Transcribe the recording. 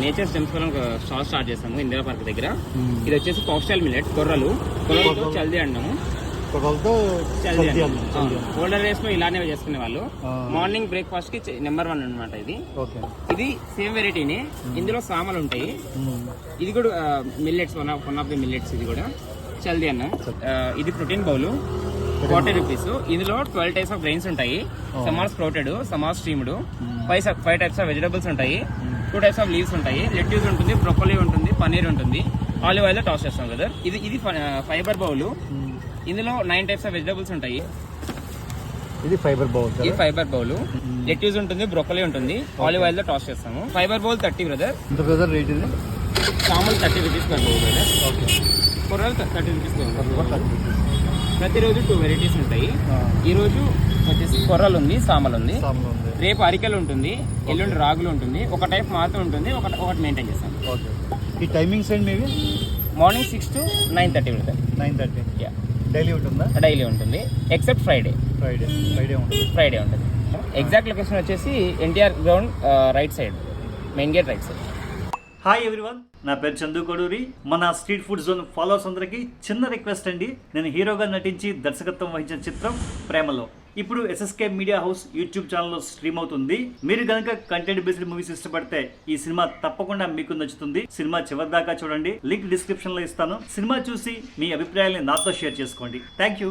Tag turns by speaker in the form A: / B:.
A: Nature stems వల్ల ఒక start చేస్తాము ఇందిరా పార్క్ దగ్గర. ఇది వచ్చేసి కాక్స్టైల్ మిల్లెట్ కొర్రలు. కొర్రలు. చల్ది
B: అన్నాము.
A: అన్నం. ఓల్డర్ డేస్లో ఇలానే చేసుకునే వాళ్ళు. మార్నింగ్ బ్రేక్ఫాస్ట్కి నెంబర్ వన్ అన్నమాట ఇది.
B: ఓకే.
A: ఇది సేమ్ వెరైటీని ఇందులో సామలు ఉంటాయి. ఇది కూడా millets one of one of the millets ఇది కూడా. చల్ది అన్నం. ఇది ప్రోటీన్ బౌల్ ఫార్టీ రూపీస్ ఇందులో ట్వెల్వ్ టైప్స్ ఆఫ్ గ్రెయిన్స్ ఉంటాయి. Some are sprouted some are steamed five five types of vegetables ఉంటాయి. టూ టైప్స్ ఆఫ్ లీవ్స్ ఉంటాయి. లెట్యూస్ ఉంటుంది బ్రొకోలీ ఉంటుంది పన్నీర్ ఉంటుంది. ఆలివ్ ఆయిల్ టాస్ చేస్తాం కదా ఇది ఇది ఫైబర్ బౌల్. ఇందులో నైన్ టైప్స్ ఆఫ్ వెజిటబుల్స్ ఉంటాయి.
B: ఇది ఫైబర్ బౌల్
A: ఇది ఫైబర్ బౌల్ లెట్యూస్ ఉంటుంది బ్రొకోలీ ఉంటుంది. ఆలివ్ ఆయిల్తో టాస్ చేస్తాము. ఫైబర్ బౌల్ థర్టీ బ్రదర్
B: ఎంత బ్రదర్ రేట్ ఇది?
A: సాముల్ thirty rupees per bowl brother
B: okay.
A: కొర్రలు థర్టీ రూపీస్ ప్రతిరోజు టూ వెరైటీస్ ఉంటాయి. ఈ రోజు వచ్చేసి కొర్రలు ఉంది సామలు ఉంది రేపు అరికెలు ఉంటుంది ఎల్లుండి రాగులు ఉంటుంది ఒక టైప్ మాత్రం ఉంటుంది ఒకటి ఒకటి మెయింటైన్ చేస్తాం.
B: ఓకే. ఈ టైమింగ్స్ ఏంటి మీవి?
A: Morning six to nine thirty ఉంటుంది
B: నైన్ థర్టీ డైలీ ఉంటుందా?
A: డైలీ ఉంటుంది. ఎక్సెప్ట్ ఫ్రైడే
B: ఫ్రైడే ఫ్రైడే ఉంటుంది.
A: ఫ్రైడే ఉంటుంది. ఎగ్జాక్ట్ లొకేషన్ వచ్చేసి NTR ground right side main gate right side
C: hi everyone నా పేరు చందు కొడూరి. మన స్ట్రీట్ ఫుడ్ జోన్ ఫాలోవర్స్ అందరికీ చిన్న రిక్వెస్ట్ అండి. నేను హీరోగా నటించి దర్శకత్వం వహించిన చిత్రం ప్రేమలో. ఇప్పుడు ఎస్ఎస్కే మీడియా హౌస్ యూట్యూబ్ ఛానల్లో స్ట్రీమ్ అవుతుంది. మీరు కనుక కంటెంట్ బేస్డ్ మూవీస్ ఇష్టపడితే ఈ సినిమా తప్పకుండా మీకు నచ్చుతుంది. సినిమా చివరి దాకా చూడండి. లింక్ డిస్క్రిప్షన్లో ఇస్తాను. సినిమా చూసి మీ అభిప్రాయాల్ని నాతో షేర్ చేసుకోండి. Thank you